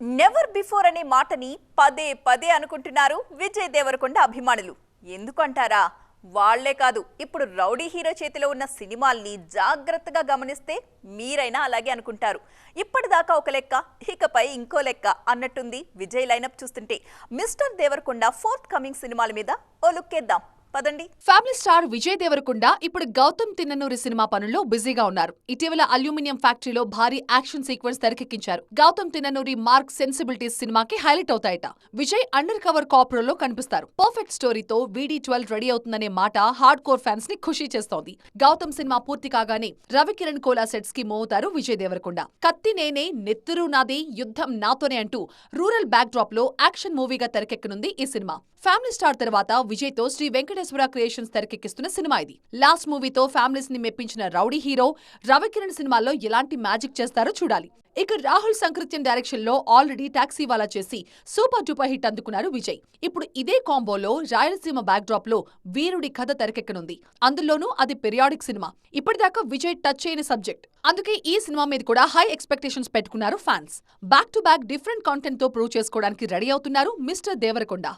Never before అనే మాటని పదే పదే అనుకుంటున్నారు విజయ్ దేవరకొండ అభిమానులు. ఎందుకంటారా? వాళ్ళే కాదు ఇప్పుడు రౌడీ హీరో చేతిలో ఉన్న సినిమాల్ని జాగ్రత్తగా గమనిస్తే మీరైనా అలాగే అనుకుంటారు. ఇప్పటిదాకా ఒక లెక్క ఇకపై ఇంకో లెక్క అన్నట్టుంది విజయ్ లైనప్ చూస్తుంటే. మిస్టర్ దేవరకొండ ఫోర్త్ కమింగ్ సినిమాల మీద ఓ లుక్కేద్దాం పదండి. ఫ్యామిలీ స్టార్ విజయ్ దేవరకొండ ఇప్పుడు గౌతమ్ తిన్ననూరి సినిమా పనుల్లో బిజీగా ఉన్నారు. ఇటీవల అల్యూమినియం ఫ్యాక్టరీలో భారీ యాక్షన్ సీక్వెన్స్ తెరకెక్కించారు. గౌతమ్ తిన్ననూరి మార్క్ సెన్సిబిలిటీస్ సినిమాకి హైలైట్ అవుతాయట. విజయ్ అండర్ కవర్ కాపరోలో కనిపిస్తారు. పర్ఫెక్ట్ స్టోరీతో వీడీ ట్వెల్వ్ రెడీ అవుతుందనే మాట హార్డ్ కోర్ ఫ్యాన్స్ని ఖుషి చేస్తోంది. గౌతమ్ సినిమా పూర్తి కాగానే రవికిరణ్ కోలా సెట్స్కి మోగుతారు విజయ్ దేవరకొండ. కత్తి నేనే నెత్తురు నాది యుద్ధం నాతోనే అంటూ రూరల్ బ్యాక్ డ్రాప్లో యాక్షన్ మూవీగా తెరకెక్కనుంది ఈ సినిమా. ఫ్యామిలీ స్టార్ తర్వాత విజయ్తో శ్రీ వెంకటేశ్వర క్రియేషన్స్ తెరకెక్కిస్తున్న సినిమా ఇది. లాస్ట్ మూవీతో ఫ్యామిలీస్ని మెప్పించిన రౌడీ హీరో రవికిరణ్ సినిమాలో ఎలాంటి మ్యాజిక్ చేస్తారో చూడాలి. ఇక రాహుల్ సంకృత్యం డైరెక్షన్లో ఆల్రెడీ టాక్సీ వాలా చేసి సూపర్ డూపర్ హిట్ అందుకున్నారు విజయ్. ఇప్పుడు ఇదే కాంబోలో రాయలసీమ బ్యాక్ డ్రాప్లో వీరుడి కథ తెరకెక్కనుంది. అందులోనూ అది పెరియాడిక్ సినిమా. ఇప్పటిదాకా విజయ్ టచ్ చేయని సబ్జెక్ట్ అందుకే ఈ సినిమా మీద కూడా హై ఎక్స్పెక్టేషన్స్ పెట్టుకున్నారు fans back to back different కాంటెంట్తో prove చేసుకోవడానికి రెడీ అవుతున్నారు మిస్టర్ దేవరకొండ.